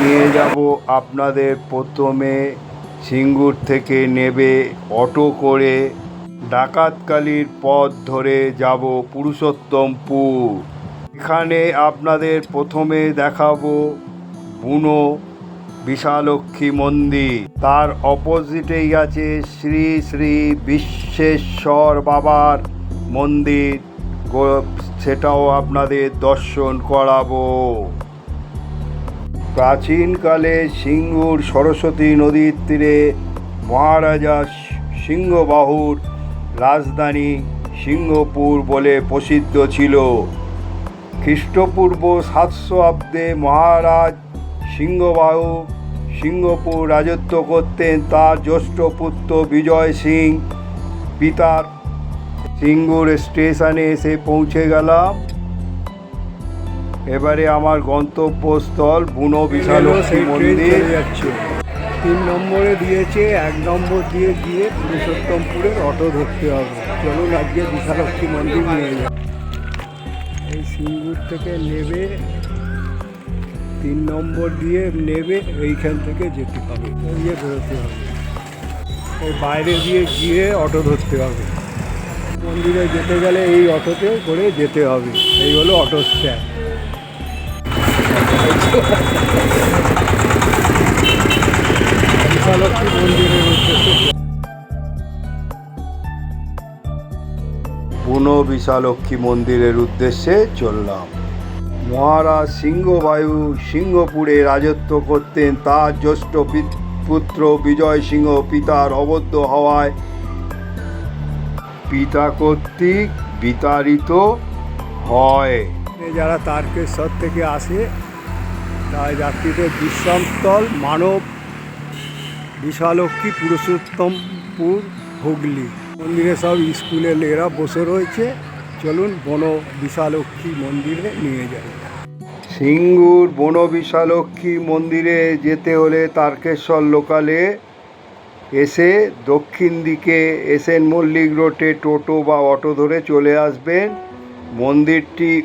নিয়ে যাব। আপনাদের প্রথমে সিঙ্গুর থেকে নেবে অটো করে ডাকাতকালির পথ ধরে যাব পুরুষোত্তমপুর। এখানে আপনাদের প্রথমে দেখাবো বুনো বিশালক্ষী মন্দির। তার অপোজিটেই আছে শ্রী শ্রী বিশ্বেশ্বর বাবার মন্দির। সেটাও আপনাদের দর্শন করাবো। প্রাচীনকালে সিঙ্গুর সরস্বতী নদীর তীরে মহারাজা সিংহবাহুর রাজধানী সিংহপুর বলে প্রসিদ্ধ ছিল। খ্রিস্টপূর্ব সাতশো আব্দে মহারাজ সিংহবাহু সিংহপুর রাজত্ব করতেন তার জ্যেষ্ঠ পুত্র বিজয় সিং। পিতার সিঙ্গুর স্টেশনে এসে পৌঁছে গেলাম। এবারে আমার গন্তব্যস্থল বুনো বিশালক্ষী মন্দির। তিন নম্বরে দিয়েছে এক নম্বর দিয়ে গিয়ে পুরুষোত্তমপুরের অটো ধরতে হবে। চলুন আজকে বিশালক্ষী মন্দির নিয়ে যাই। এই সিঙ্গুর থেকে নেবে তিন নম্বর দিয়ে নেবে এইখান থেকে যেতে হবে এই যে বেরোতে হবে। এই বাইরে দিয়ে গিয়ে অটো ধরতে হবে। মন্দিরে যেতে গেলে এই অটোতে করে যেতে হবে। এই হলো অটো স্ট্যান্ড মন্দিরের উদ্দেশ্যে বুনো বিশালক্ষী মন্দিরের উদ্দেশ্যে চললাম। মহারাজ সিংহবায়ু সিংহপুরে রাজত্ব করতেন তার জ্যেষ্ঠ পুত্র বিজয় সিংহ, পিতার অবদ্ধ হওয়ায়। পিতা কর্তৃক বিতাড়িত হয়। যারা তারকেশ্বর থেকে আসে, তারা যাত্রীদের বিশ্রামস্থল মানব বিশালক্ষী পুরুষোত্তমপুর, হুগলি। মন্দিরে সব স্কুলের এরা বসে রয়েছে। চলুন বন বিশালক্ষী মন্দিরে নিয়ে যাই। সিঙ্গুর বন বিশালক্ষী মন্দিরে যেতে হলে তারকেশ্বর লোকালে এসে দক্ষিণ দিকে এসএন মল্লিক রোডে টোটো বা অটো ধরে চলে আসবেন। মন্দিরটি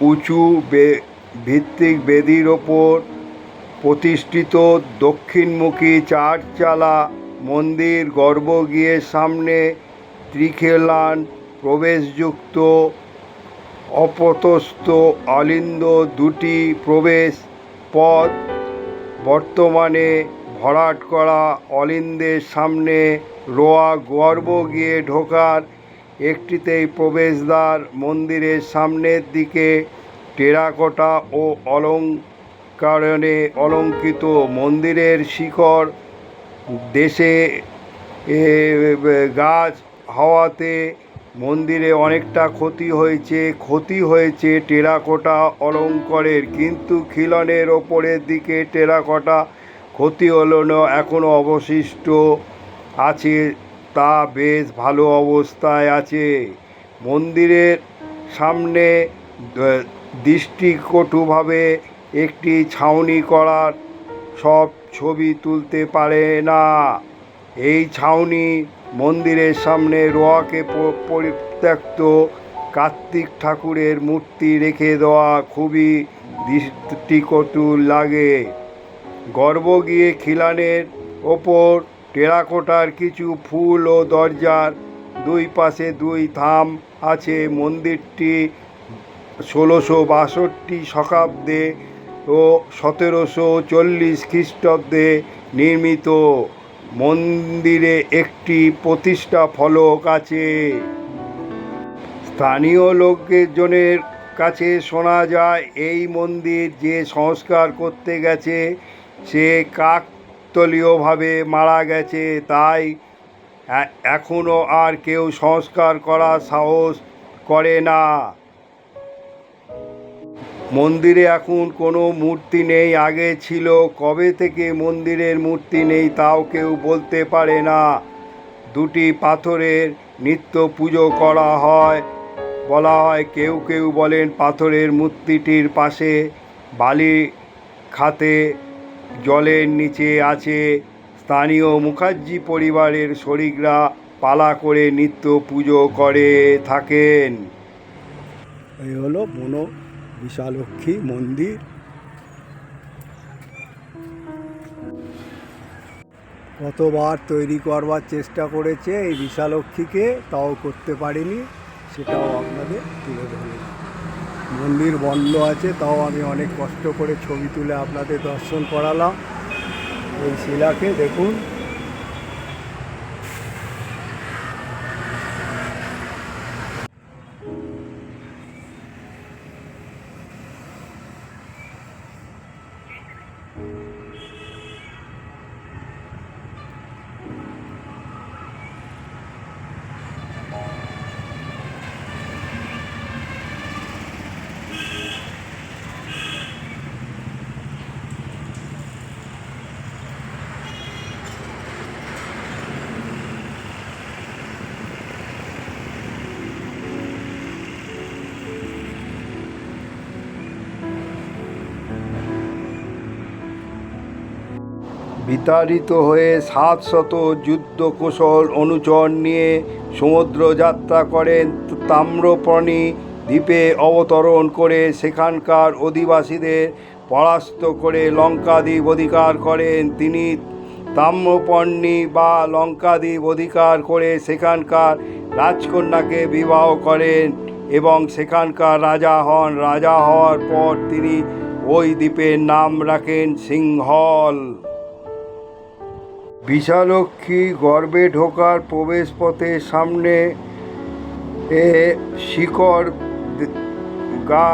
উঁচু বে- ভিত্তিক বেদির ওপর প্রতিষ্ঠিত দক্ষিণমুখী চারচালা মন্দির গর্ভ গিয়ে সামনে ত্রিখেলান প্রবেশযুক্ত অপতস্থ অলিন্দ দুটি প্রবেশ পথ। বর্তমানে ভরাট করা অলিন্দের সামনে রোয়া গর্ভ গিয়ে ঢোকার একটিতেই প্রবেশদ্বার মন্দিরের সামনের দিকে টেরাকোটা ও অলঙ্কারণে অলঙ্কৃত মন্দিরের শিখর, দেশে গাছ হওয়াতে মন্দিরে অনেকটা ক্ষতি হয়েছে ক্ষতি হয়েছে টেরাকোটা অলঙ্করের, কিন্তু খিলনের ওপরের দিকে টেরাকোটা ক্ষতি হলো না এখনও অবশিষ্ট আছে তা বেশ ভালো অবস্থায় আছে। মন্দিরের সামনে দৃষ্টিকটুভাবে একটি ছাউনি করার সব ছবি তুলতে পারে না। এই ছাউনি মন্দিরের সামনে রোয়াকে পরিত্যক্ত কার্তিক ঠাকুরের মূর্তি রেখে দেওয়া খুবই দৃষ্টিকটু লাগে। গর্ব গিয়ে খিলানের ওপর টেরাকোটার কিছু ফুল ও দরজার দুই পাশে দুই থাম আছে মন্দিরটি ষোলোশো বাষট্টি শতাব্দে ও সতেরোশো চল্লিশ খ্রিস্টাব্দে নির্মিত। মন্দিরে একটি প্রতিষ্ঠা ফলক আছে। স্থানীয় লোকজনের কাছে শোনা যায়, এই মন্দির যে সংস্কার করতে গেছে, সে কাকতলীয়ভাবে মারা গেছে, তাই এখনও আর কেউ সংস্কার করার সাহস করে না। মন্দিরে এখন কোনো মূর্তি নেই, আগে ছিল। কবে থেকে মন্দিরের মূর্তি নেই, তাও কেউ বলতে পারে না। দুটি পাথরের নিত্য পুজো করা হয়। বলা হয় কেউ কেউ বলেন পাথরের মূর্তিটির পাশে বালি খাতে জলের নিচে আছে। স্থানীয় মুখার্জি পরিবারের শরিকরা পালা করে নিত্য পুজো করে থাকেন। এই হলো বন বিশালক্ষী মন্দির। কতবার তৈরি করবার চেষ্টা করেছে এই বিশালক্ষীকে তাও করতে পারিনি, সেটাও আপনাদের তুলে ধরলাম। মন্দির বন্ধ আছে, তাও আমি অনেক কষ্ট করে ছবি তুলে আপনাদের দর্শন করালাম। এই শিলাকে দেখুন। বিতাড়িত হয়ে সাতশত যুদ্ধ কৌশল অনুচর নিয়ে সমুদ্র যাত্রা করেন তাম্রপর্ণী দ্বীপে অবতরণ করে সেখানকার অধিবাসীদের পরাস্ত করে লঙ্কাদ্বীপ অধিকার করেন। তিনি তাম্রপর্ণী বা লঙ্কাদ্বীপ অধিকার করে সেখানকার রাজকন্যাকে বিবাহ করেন এবং সেখানকার রাজা হন। রাজা হওয়ার পর তিনি ওই দ্বীপের নাম রাখেন সিংহল। বিশালক্ষী গর্বে ঢোকার প্রবেশপথের সামনে এ শিকড় গা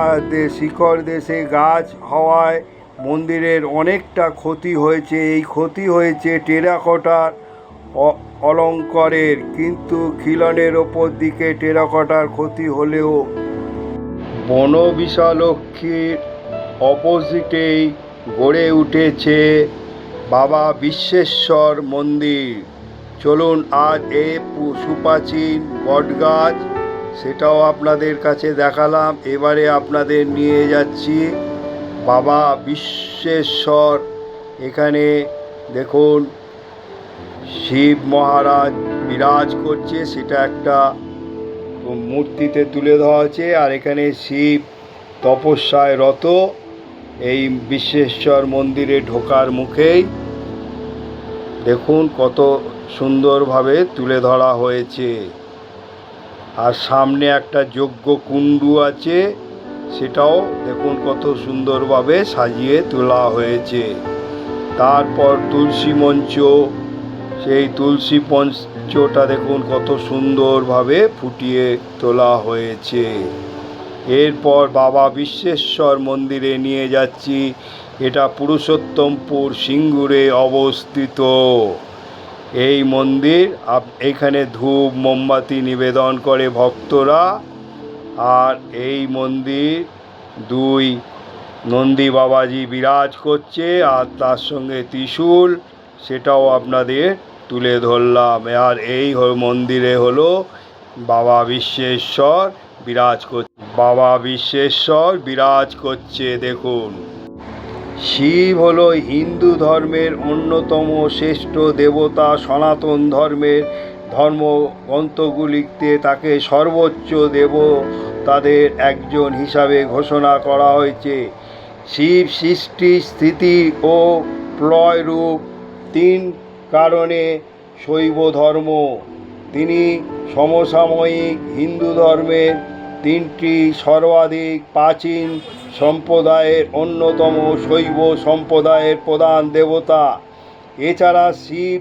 শিকড় দেশে গাছ হওয়ায় মন্দিরের অনেকটা ক্ষতি হয়েছে। এই ক্ষতি হয়েছে টেরাকোটার অলঙ্কারের, কিন্তু খিলনের ওপর দিকে টেরাকোটার ক্ষতি হলেও। বন বিশালক্ষীর অপোজিটেই গড়ে উঠেছে বাবা বিশ্বেশ্বর মন্দির। চলুন আজ এ সুপ্রাচীন বটগাছ, সেটাও আপনাদের কাছে দেখালাম। এবারে আপনাদের নিয়ে যাচ্ছি বাবা বিশ্বেশ্বর। এখানে দেখুন, শিব মহারাজ বিরাজ করছে, সেটা একটা মূর্তিতে তুলে ধরা আছে আর এখানে শিব তপস্যায় রত। এই বিশ্বেশ্বর মন্দিরে ঢোকার মুখেই দেখুন কত সুন্দরভাবে তুলে ধরা হয়েছে। আর সামনে একটা যোগ্য কুণ্ডু আছে, সেটাও দেখুন কত সুন্দরভাবে সাজিয়ে তোলা হয়েছে। তারপর তুলসী মঞ্চ, সেই তুলসী মঞ্চটা দেখুন কত সুন্দরভাবে ফুটিয়ে তোলা হয়েছে। এরপর বাবা বিশ্বেশ্বর মন্দিরে নিয়ে যাচ্ছি। এটা পুরুষোত্তমপুর সিঙ্গুরে অবস্থিত। এই মন্দির এখানে ধূপ, মোমবাতি নিবেদন করে ভক্তরা। আর এই মন্দির দুই নন্দী বাবাজি বিরাজ করছে, আর তার সঙ্গে ত্রিশূল, সেটাও আপনাদের তুলে ধরলাম। আর এই মন্দিরে হলো বাবা বিশ্বেশ্বর বিরাজ করছে। বাবা বিশ্বেশ্বর বিরাজ করছে, দেখুন। শিব হল হিন্দু ধর্মের অন্যতম শ্রেষ্ঠ দেবতা, সনাতন ধর্মের ধর্মগ্রন্থগুলিতে তাকে সর্বোচ্চ দেবতাদের একজন হিসাবে ঘোষণা করা হয়েছে। শিব সৃষ্টি, স্থিতি ও প্রলয় রূপ তিন কারণে শৈব ধর্ম। তিনি সমসাময়িক হিন্দু ধর্মের তিনটি সর্বাধিক প্রাচীন সম্প্রদায়ের অন্যতম শৈব সম্প্রদায়ের প্রধান দেবতা। এছাড়া শিব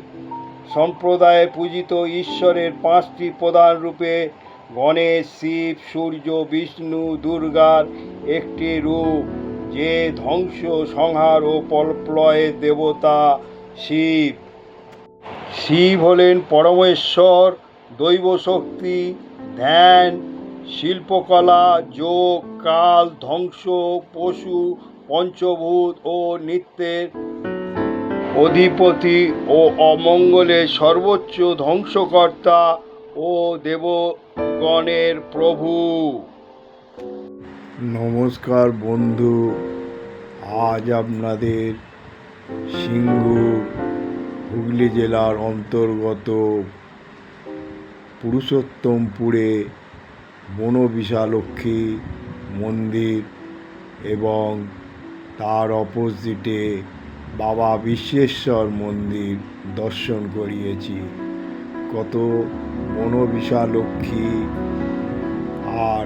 সম্প্রদায়ে পূজিত ঈশ্বরের পাঁচটি প্রধান রূপে গণেশ, শিব, সূর্য, বিষ্ণু, দুর্গার একটি রূপ, যে ধ্বংস, সংহার ও প্রলয়ের দেবতা শিব। শিব হলেন পরমেশ্বর দৈব শক্তি ধ্যান শিল্পকলা, যোগ, কাল, ধ্বংস, পশু, পঞ্চভূত ও নিত্যের অধিপতি ও অমঙ্গলের সর্বোচ্চ ধ্বংসকর্তা ও দেবগণের প্রভু। নমস্কার বন্ধু, আজ আপনাদের সিঙ্গু হুগলি জেলার অন্তর্গত পুরুষোত্তমপুরে বন বিশালক্ষী মন্দির এবং তার অপোজিটে বাবা বিশ্বেশ্বর মন্দির দর্শন করিয়েছি। কত বনবিশা লক্ষ্মী আর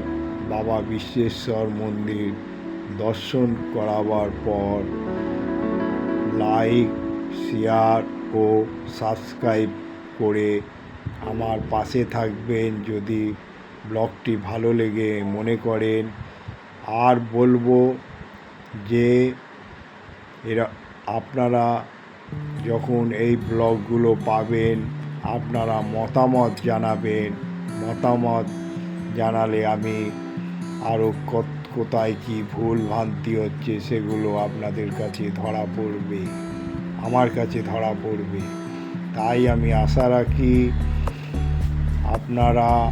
বাবা বিশ্বেশ্বর মন্দির দর্শন করাবার পর লাইক, শেয়ার ও সাবস্ক্রাইব করে আমার পাশে থাকবেন যদি ব্লগটি ভালো লেগে মনে করেন। আর বলব যে, এরা, আপনারা যখন এই ব্লগগুলো পাবেন, আপনারা মতামত জানাবেন। মতামত জানালে আমি আরও কোথায় কি ভুল ভ্রান্তি হচ্ছে সেগুলো আপনাদের কাছে ধরা পড়বে। আমার কাছে ধরা পড়বে। তাই আমি আশা রাখি আপনারা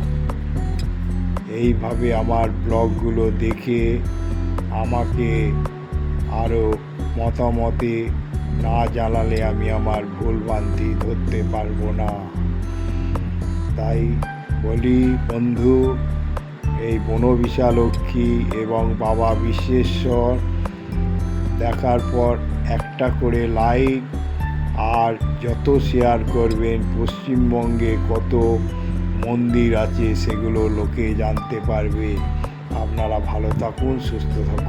এইভাবে আমার ব্লগগুলো দেখে আমাকে আরও মতামতে না জানালে আমি আমার ভুল ভুলভ্রান্তি ধরতে পারব না। তাই বলি, বন্ধু, এই বনবিশালক্ষী এবং বাবা বিশ্বেশ্বর, দেখার পর একটা করে লাইক আর যত শেয়ার করবেন, পশ্চিমবঙ্গে কত মন্দির আছে সেগুলো লোকে জানতে পারবে। আপনারা ভালো থাকুন সুস্থ থাকুন।